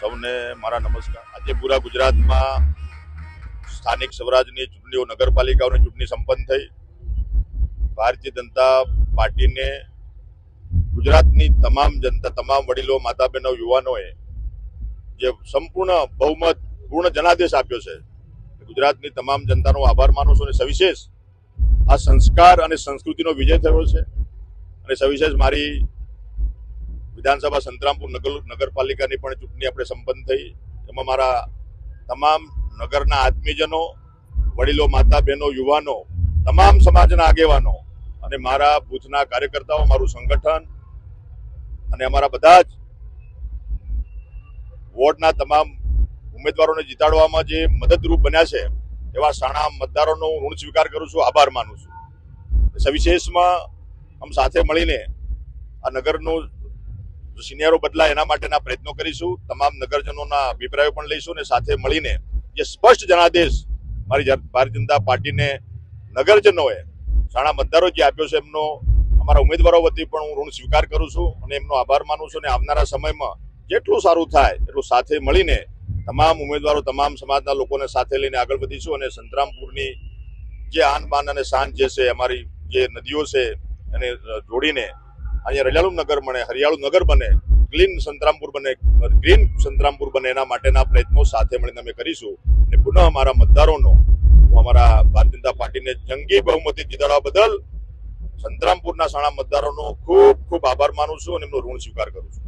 સૌને મારા નમસ્કાર. આજે પૂરા ગુજરાતમાં સ્થાનિક સ્વરાજની ચૂંટણીઓ, નગરપાલિકાઓની ચૂંટણી સંપન્ન થઈ. ભારતીય જનતા પાર્ટીને ગુજરાતની તમામ જનતા, તમામ વડીલો માતા બહેનો યુવાનોએ જે સંપૂર્ણ બહુમત, પૂર્ણ જનાદેશ આપ્યો છે ગુજરાતની તમામ જનતાનો આભાર માનું છું અને સવિશેષ આ સંસ્કાર અને સંસ્કૃતિનો વિજય થયો છે. અને સવિશેષ મારી વિધાનસભા સંતરામપુર નગર નગરપાલિકાની પણ ચૂંટણી આપણે સંપન્ન થઈ. એમાં મારા તમામ નગરના આત્મીયજનો, વડીલો, માતા બહેનો, યુવાનો, તમામ સમાજના આગેવાનો અને મારા બુથના કાર્યકર્તાઓ, મારું સંગઠન અને અમારા બધા જ વોર્ડના તમામ ઉમેદવારોને જીતાડવામાં જે મદદરૂપ બન્યા છે, એવા સાણા મતદારોનો ઋણ સ્વીકાર કરું છું, આભાર માનું છું. સવિશેષમાં આમ સાથે મળીને આ નગરનું સિનિયરો બદલાય એના માટેના પ્રયત્નો કરીશું. તમામ નગરજનોના અભિપ્રાયો પણ લઈશું અને સાથે મળીને જે સ્પષ્ટ જનાદેશ મારી ભારતીય જનતા પાર્ટીને નગરજનોએ શાણા મતદારો જે આપ્યો છે એમનો, અમારા ઉમેદવારો વતી પણ હું ઋણ સ્વીકાર કરું છું અને એમનો આભાર માનું છું અને આવનારા સમયમાં જેટલું સારું થાય એટલું સાથે મળીને તમામ ઉમેદવારો, તમામ સમાજના લોકોને સાથે લઈને આગળ વધીશું અને સંતરામપુરની જે આન બાન અને શાન જે છે, અમારી જે નદીઓ છે એને જોડીને અહીંયા રજાળુ નગર બને, હરિયાળુ નગર બને ક્લીન સંતરામપુર બને, ગ્રીન સંતરામપુર બને એના માટેના પ્રયત્નો સાથે મળીને અમે કરીશું. અને પુનઃ અમારા મતદારોનો, હું અમારા ભારતીય જનતા પાર્ટીને જંગી બહુમતી જીતાડવા બદલ સંતરામપુરના સાણા મતદારોનો ખૂબ ખૂબ આભાર માનું છું અને એમનો ઋણ સ્વીકાર કરું છું.